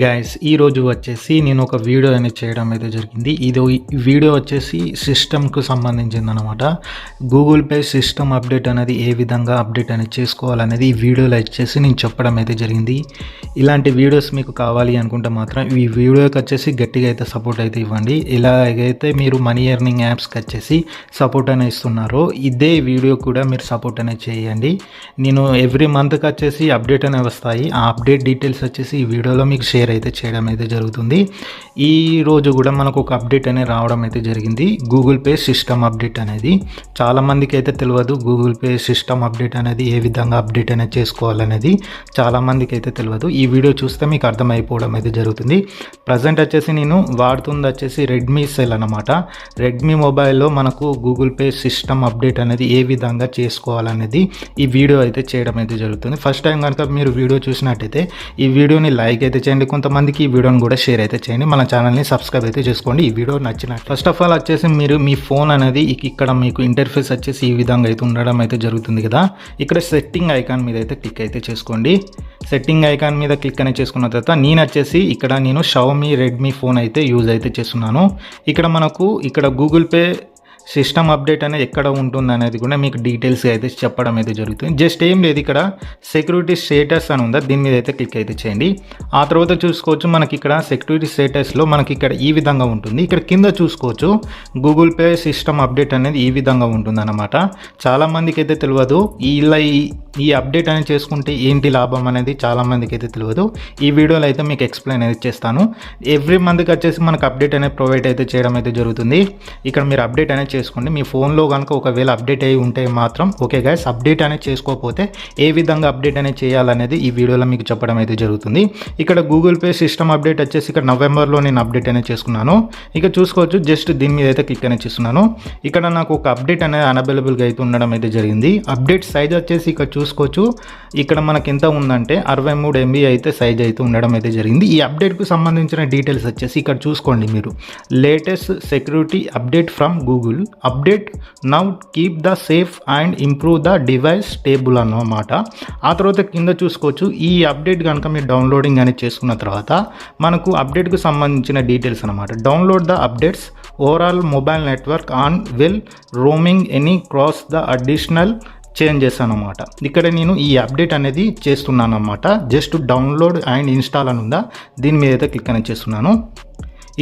Guys ఈ రోజు వచ్చేసి నేను ఒక వీడియో అనేది చేయడం అయితే జరిగింది. ఇది వీడియో వచ్చేసి సిస్టమ్కు సంబంధించింది అనమాట గూగుల్ పే సిస్టమ్ అప్డేట్ అనేది ఏ విధంగా అప్డేట్ అనేది చేసుకోవాలనేది ఈ వీడియోలో వచ్చేసి నేను చెప్పడం అయితే జరిగింది. ఇలాంటి వీడియోస్ మీకు కావాలి అనుకుంటే మాత్రం ఈ వీడియోకి వచ్చేసి గట్టిగా అయితే సపోర్ట్ అయితే ఇవ్వండి. ఇలాగైతే మీరు మనీ ఎర్నింగ్ యాప్స్కి వచ్చేసి సపోర్ట్ అనేది ఇస్తున్నారో ఇదే వీడియో కూడా మీరు సపోర్ట్ అనేది చేయండి. నేను ఎవ్రీ మంత్కి వచ్చేసి అప్డేట్ అనేవి వస్తాయి. ఆ అప్డేట్ డీటెయిల్స్ వచ్చేసి ఈ వీడియోలో మీకు షేర్ అయితే చేయడం అయితే జరుగుతుంది. ఈ రోజు కూడా మనకు ఒక అప్డేట్ అనేది రావడం అయితే జరిగింది. గూగుల్ పే సిస్టమ్ అప్డేట్ అనేది. చాలామందికి అయితే తెలియదు గూగుల్ పే సిస్టమ్ అప్డేట్ అనేది ఏ విధంగా అప్డేట్ అనేది చేసుకోవాలనేది. చాలామందికి అయితే తెలియదు. ఈ వీడియో చూస్తే మీకు అర్థమైపోవడం అయితే జరుగుతుంది. ప్రజెంట్ వచ్చేసి నేను వాడుతుంది వచ్చేసి రెడ్మీ సెల్ అనమాట రెడ్మీ మొబైల్లో మనకు గూగుల్ పే సిస్టమ్ అప్డేట్ అనేది ఏ విధంగా చేసుకోవాలనేది ఈ వీడియో అయితే చేయడం అయితే జరుగుతుంది. ఫస్ట్ టైం కనుక మీరు వీడియో చూసినట్టయితే ఈ వీడియోని లైక్ అయితే చేయండి కొంతమందికి ఈ వీడియోని కూడా షేర్ అయితే చేయండి. మన ఛానల్ని సబ్స్క్రైబ్ అయితే చేసుకోండి. ఈ వీడియో నచ్చిన ఫస్ట్ ఆఫ్ ఆల్ వచ్చేసి మీరు మీ ఫోన్ అనేది ఇక్కడ మీకు ఇంటర్ఫేస్ వచ్చేసి ఈ విధంగా అయితే ఉండడం అయితే జరుగుతుంది కదా. ఇక్కడ సెట్టింగ్ ఐకాన్ మీద అయితే క్లిక్ అయితే చేసుకోండి. సెట్టింగ్ ఐకాన్ మీద క్లిక్ అనేది చేసుకున్న తర్వాత నేను వచ్చేసి ఇక్కడ నేను షవమి రెడ్మీ ఫోన్ అయితే యూజ్ అయితే చేస్తున్నాను. ఇక్కడ మనకు ఇక్కడ గూగుల్ పే సిస్టమ్ అప్డేట్ అనేది ఎక్కడ ఉంటుంది అనేది కూడా మీకు డీటెయిల్స్ అయితే చెప్పడం అయితే జరుగుతుంది. జస్ట్ ఏం లేదు ఇక్కడ సెక్యూరిటీ స్టేటస్ అని ఉందా? దీని మీద అయితే క్లిక్ అయితే చేయండి. ఆ తర్వాత చూసుకోవచ్చు మనకి ఇక్కడ సెక్యూరిటీ స్టేటస్లో మనకి ఇక్కడ ఈ విధంగా ఉంటుంది. ఇక్కడ కింద చూసుకోవచ్చు గూగుల్ పే సిస్టమ్ అప్డేట్ అనేది ఈ విధంగా ఉంటుంది అనమాట చాలామందికి అయితే తెలియదు. ఇలా ఈ- ఈ అప్డేట్ అనేది చేసుకుంటే ఏంటి లాభం అనేది చాలామందికి అయితే తెలియదు. ఈ వీడియోలో అయితే మీకు ఎక్స్ప్లెయిన్ అయితే చేస్తాను. ఎవ్రీ మంత్కి వచ్చేసి మనకు అప్డేట్ అనేది ప్రొవైడ్ అయితే చేయడం అయితే జరుగుతుంది. ఇక్కడ మీరు అప్డేట్ అనేది చేసుకోండి. మీ ఫోన్లో కనుక ఒకవేళ అప్డేట్ అయి ఉంటే మాత్రం ఓకే గైస్ అప్డేట్ అనేది చేసుకోకపోతే ఏ విధంగా అప్డేట్ అనేది చేయాలనేది ఈ వీడియోలో మీకు చెప్పడం అయితే జరుగుతుంది. ఇక్కడ గూగుల్ పే సిస్టమ్ అప్డేట్ వచ్చేసి ఇక్కడ నవంబర్లో నేను అప్డేట్ అనేది చేసుకున్నాను. ఇక చూసుకోవచ్చు జస్ట్ దీని మీద అయితే క్లిక్ అనేది చేస్తున్నాను. ఇక్కడ నాకు ఒక అప్డేట్ అనేది అనబెలబుల్గా అయితే ఉండడం అయితే జరిగింది. అప్డేట్ సైజ్ వచ్చేసి ఇక్కడ చూసుకోవచ్చు. ఇక్కడ మనకి ఎంత ఉందంటే అరవై మూడు ఎంబీ అయితే సైజ్ అయితే ఉండడం అయితే జరిగింది. ఈ అప్డేట్కు సంబంధించిన డీటెయిల్స్ వచ్చేసి ఇక్కడ చూసుకోండి మీరు. Latest security update from Google update now keep the safe and improve the device table అన్నమాట. ఆ తర్వాత కింద చూసుకోవచ్చు. ఈ అప్డేట్ కనుక మీరు డౌన్లోడింగ్ అనేది చేసుకున్న తర్వాత మనకు అప్డేట్కు సంబంధించిన డీటెయిల్స్ అనమాట download the updates overall mobile network on will roaming any cross the additional change చేశాను అనమాట ఇక్కడ నేను ఈ అప్డేట్ అనేది చేస్తున్నాను అనమాట జస్ట్ డౌన్లోడ్ అండ్ ఇన్స్టాల్ అని ఉందా? దీని మీద అయితే క్లిక్ అనేది చేస్తున్నాను.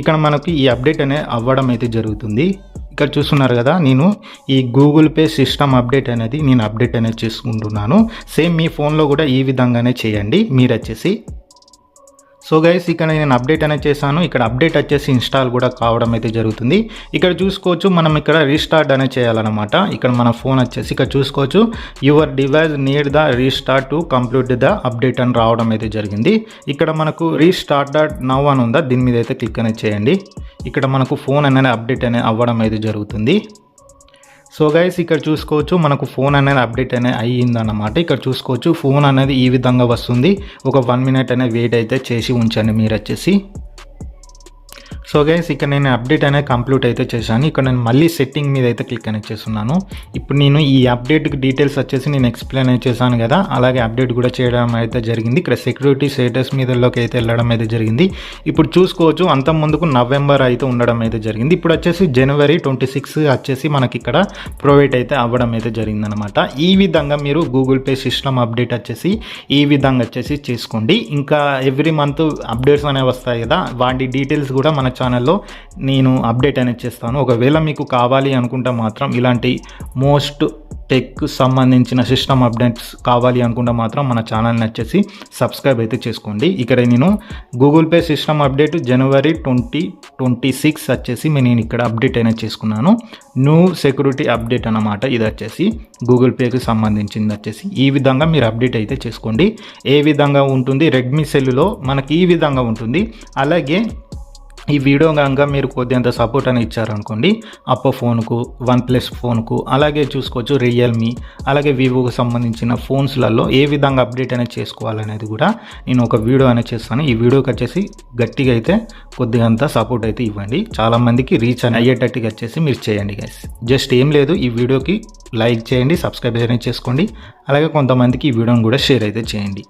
ఇక్కడ మనకి ఈ అప్డేట్ అనేది అవ్వడం అయితే జరుగుతుంది. ఇక్కడ చూస్తున్నారు కదా నేను ఈ గూగుల్ పే సిస్టమ్ అప్డేట్ అనేది నేను అప్డేట్ అనేది చేసుకుంటున్నాను. సేమ్ మీ ఫోన్లో కూడా ఈ విధంగానే చేయండి మీరు వచ్చేసి. సో గైస్ ఇక్కడ నేను అప్డేట్ అనేది చేశాను. ఇక్కడ అప్డేట్ వచ్చేసి ఇన్స్టాల్ కూడా కావడం అయితే జరుగుతుంది. ఇక్కడ చూసుకోవచ్చు మనం ఇక్కడ రీస్టార్ట్ అనేది చేయాలన్నమాట. ఇక్కడ మన ఫోన్ వచ్చేసి ఇక్కడ చూసుకోవచ్చు. Your device need the restart to complete the update అని రావడం అయితే జరిగింది. ఇక్కడ మనకు రీస్టార్ట్ నవ్ అని ఉందా దీని మీద అయితే క్లిక్ అనేది చేయండి. ఇక్కడ మనకు ఫోన్ అనేది అప్డేట్ అనేది అవ్వడం అయితే జరుగుతుంది. సో గైస్ ఇక్కడ చూసుకోవచ్చు మనకు ఫోన్ అనేది అప్డేట్ అనేది అయ్యిందన్నమాట. ఇక్కడ చూసుకోవచ్చు ఫోన్ అనేది ఈ విధంగా వస్తుంది. ఒక వన్ మినిట్ అనేది వెయిట్ అయితే చేసి ఉంచండి మీరు వచ్చేసి. సో గైస్ ఇక్కడ నేను అప్డేట్ అనేది కంప్లీట్ అయితే చేశాను. ఇక్కడ నేను మళ్ళీ సెట్టింగ్ మీద అయితే క్లిక్ అనేది చేస్తున్నాను. ఇప్పుడు నేను ఈ అప్డేట్ డీటెయిల్స్ వచ్చేసి నేను ఎక్స్ప్లెయిన్ అయితే చేశాను కదా అలాగే అప్డేట్ కూడా చేయడం అయితే జరిగింది. ఇక్కడ సెక్యూరిటీ స్టేటస్ మీదలోకి అయితే వెళ్ళడం అయితే జరిగింది. ఇప్పుడు చూసుకోవచ్చు అంత ముందుకు నవంబర్ అయితే ఉండడం అయితే జరిగింది. ఇప్పుడు వచ్చేసి జనవరి ట్వంటీ సిక్స్ వచ్చేసి మనకి ఇక్కడ ప్రొవైడ్ అయితే అవ్వడం అయితే జరిగిందనమాట ఈ విధంగా మీరు గూగుల్ పే సిస్టమ్ అప్డేట్ వచ్చేసి ఈ విధంగా వచ్చేసి చేసుకోండి. ఇంకా ఎవ్రీ మంత్ అప్డేట్స్ అనేవి వస్తాయి కదా వాటి డీటెయిల్స్ కూడా మన ఛానల్లో నేను అప్డేట్ అనేది చేస్తాను. ఒకవేళ మీకు కావాలి అనుకుంటే మాత్రం ఇలాంటి మోస్ట్ టెక్ సంబంధించిన సిస్టమ్ అప్డేట్స్ కావాలి అనుకుంటే మాత్రం మన ఛానల్ని వచ్చేసి సబ్స్క్రైబ్ అయితే చేసుకోండి. ఇక్కడ నేను Google Pay system update January twenty twenty six వచ్చేసి నేను ఇక్కడ అప్డేట్ అయినా చేసుకున్నాను. న్యూ సెక్యూరిటీ అప్డేట్ అన్నమాట ఇది వచ్చేసి గూగుల్ పేకి సంబంధించింది వచ్చేసి. ఈ విధంగా మీరు అప్డేట్ అయితే చేసుకోండి. ఏ విధంగా ఉంటుంది? రెడ్మీ సెల్లులో మనకి ఈ విధంగా ఉంటుంది. అలాగే ఈ వీడియో కనుక మీరు కొద్దింత సపోర్ట్ అని ఇచ్చారనుకోండి అప్పో ఫోన్కు వన్ ప్లస్ ఫోన్కు అలాగే చూసుకోవచ్చు రియల్మీ అలాగే వివోకు సంబంధించిన ఫోన్స్లలో ఏ విధంగా అప్డేట్ అనేది చేసుకోవాలనేది కూడా నేను ఒక వీడియో అనేది చేస్తాను. ఈ వీడియోకి వచ్చేసి గట్టిగా అయితే కొద్దిగంత సపోర్ట్ అయితే ఇవ్వండి. చాలామందికి రీచ్ అని అయ్యేటట్టుగా వచ్చేసి మీరు చేయండి గైస్ జస్ట్ ఏం లేదు ఈ వీడియోకి లైక్ చేయండి సబ్స్క్రైబ్ అనేది చేసుకోండి. అలాగే కొంతమందికి ఈ వీడియోని కూడా షేర్ అయితే చేయండి.